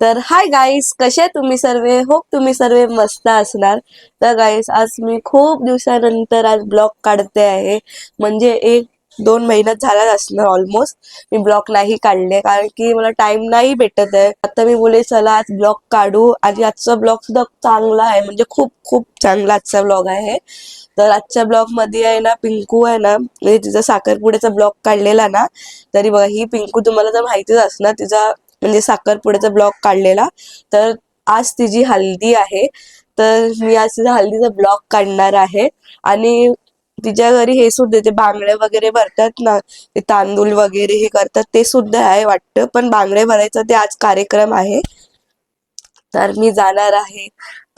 तर hi guys कसे आहे तुम्ही सर्व? होप तुम्ही सर्व मस्त असणार. तर गाईस आज मी खूप दिवसानंतर आज ब्लॉग काढते आहे. म्हणजे एक दोन महिन्यात झालाच असणार ऑलमोस्ट मी ब्लॉग नाही काढले कारण की मला टाइम नाही भेटत आहे. आता मी बोले चला आज ब्लॉग काढू. आणि आजचा ब्लॉग सुद्धा चांगला आहे. म्हणजे खूप खूप चांगला आजचा ब्लॉग आहे. तर आजच्या ब्लॉगमध्ये आहे ना पिंकू आहे ना म्हणजे तिचा साखरपुड्याचा ब्लॉग काढलेला ना तरी बघा ही पिंकू तुम्हाला तर माहितीच असणार तिचा म्हणजे साखरपुड्याचा ब्लॉग काढलेला. तर आज तिची हल्दी आहे. तर मी आज तिचा हल्दीचा ब्लॉग काढणार आहे. आणि तिच्या घरी हे सुद्धा ते बांगडे वगैरे भरतात ना ते तांदूळ वगैरे हे करतात ते सुद्धा आहे वाटतं. पण बांगडे भरायचं ते आज कार्यक्रम आहे. तर मी जाणार आहे.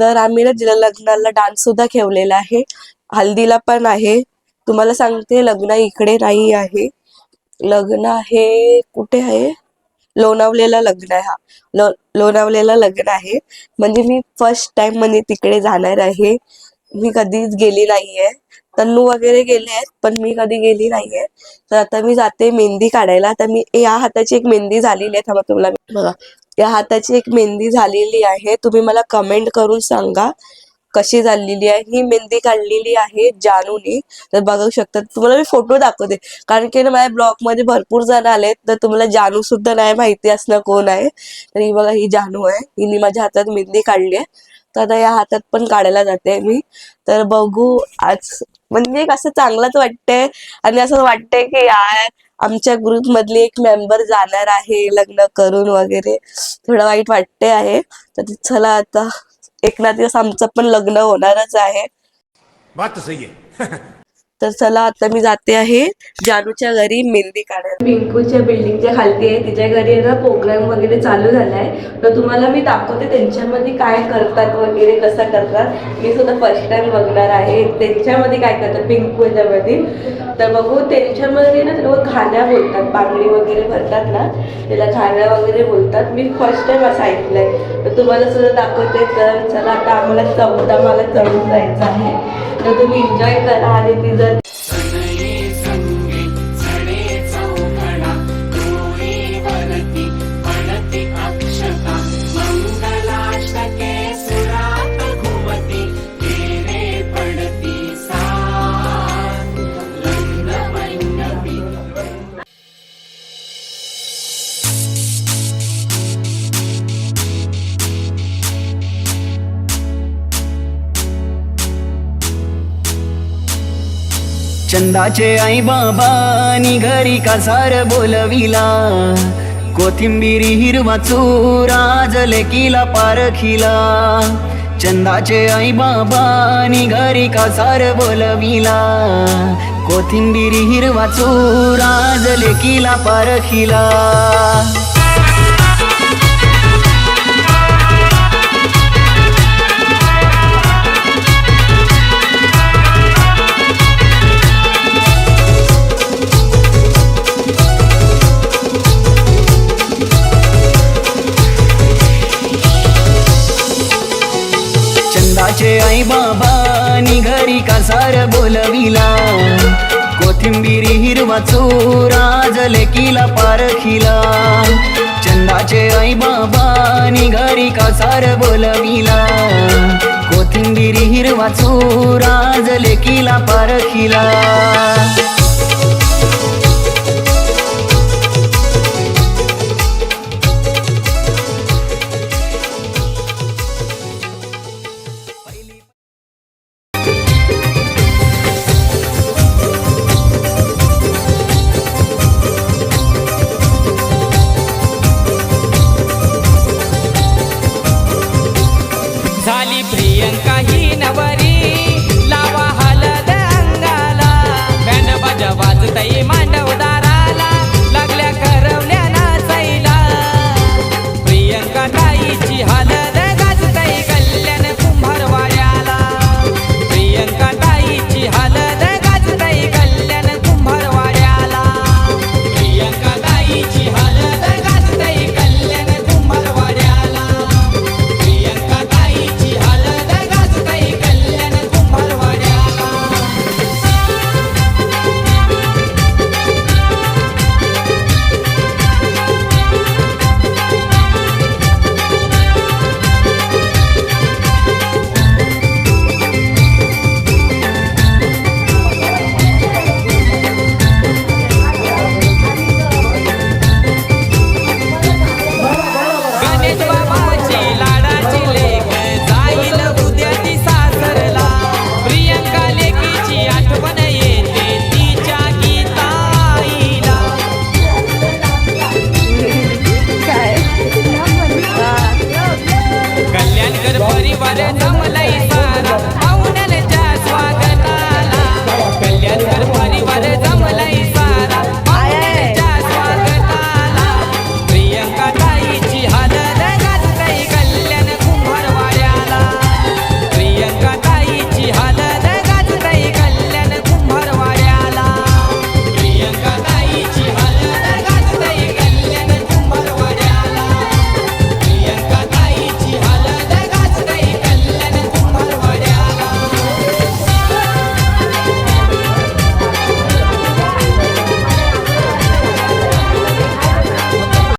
तर आम्ही ना तिला लग्नाला डान्स सुद्धा ठेवलेला आहे. हल्दीला पण आहे. तुम्हाला सांगते लग्न इकडे नाही आहे. लग्न आहे कुठे आहे? लोणावलेला लग्न आहे. हा. लो लोणावलेला लग्न आहे. म्हणजे मी फर्स्ट टाइम म्हणजे तिकडे जाणार आहे. मी कधीच गेली नाहीये. तन्नू वगैरे गेले आहेत पण मी कधी गेली नाहीये. तर आता मी जाते मेहंदी काढायला. तर मी या हाताची एक मेहंदी झालेली आहे. थांबा तुम्हाला बघा. या हाताची एक मेहंदी झालेली आहे. तुम्ही मला कमेंट करून सांगा. कशी झालेली आहे ही मेहंदी काढलेली आहे जानूने. तर बघू शकता तुम्हाला मी फोटो दाखवते. कारण की माझ्या ब्लॉगमध्ये भरपूर जण आलेत तर तुम्हाला जानू सुद्धा नाही माहिती असणं कोण आहे. तर ही बघा ही जानू आहे. हिने माझ्या हातात मेहंदी काढली आहे. तर आता या हातात पण काढायला जाते मी. तर बघू आज म्हणजे असं चांगलंच वाटतंय. आणि असं वाटतंय की यार आमच्या ग्रुप मधली एक मेंबर जाणार आहे लग्न करून वगैरे. थोडं वाईट वाटते आहे. तर चला आता. एक ना दिवस आमचं पण लग्न होणारच आहे बात सही आहे तर चला आता मी जाते आहे जानूच्या घरी मेहंदी काढायला. पिंकूच्या बिल्डिंगच्या खालती आहे. तिच्या घरी ना प्रोग्राम वगैरे चालू झालाय. तर तुम्हाला मी दाखवते त्यांच्यामध्ये काय करतात वगैरे कसं करतात. मी सुद्धा फर्स्ट टाइम बघणार आहे. त्यांच्यामध्ये काय करतात? पिंकू याच्यामध्ये. तर बघू त्यांच्यामध्ये ना लोक खाण्या बोलतात. बांगडी वगैरे भरतात ना त्याला खाण्या वगैरे बोलतात. मी फर्स्ट टाइम असं ऐकलंय. तर तुम्हाला सुद्धा दाखवते. तर चला आता आम्हाला चौदा मला चढून जायचं आहे. तर तुम्ही एन्जॉय करा. आणि ती जर चंदाचे आई बाबानी घरी कासार बोलविला. कोथिंबिरी हिरवा चुरा जले किला पारखिला चंदाचे आई बाबानी घरी कासार बोलविला. कोथिंबिरी हिरवा चुरा जले किला पारखिला चंदाचे बाबा बाबानी घरी कासार बोलविला. कोथिंबिरी हिरवा चोरा जले किला पारखिला चंदाचे आई बाबानी घरी कासार बोलविला. कोथिंबिरी हिरवा चोरा जले किला पारखिला आली प्रियंका ही नवरी.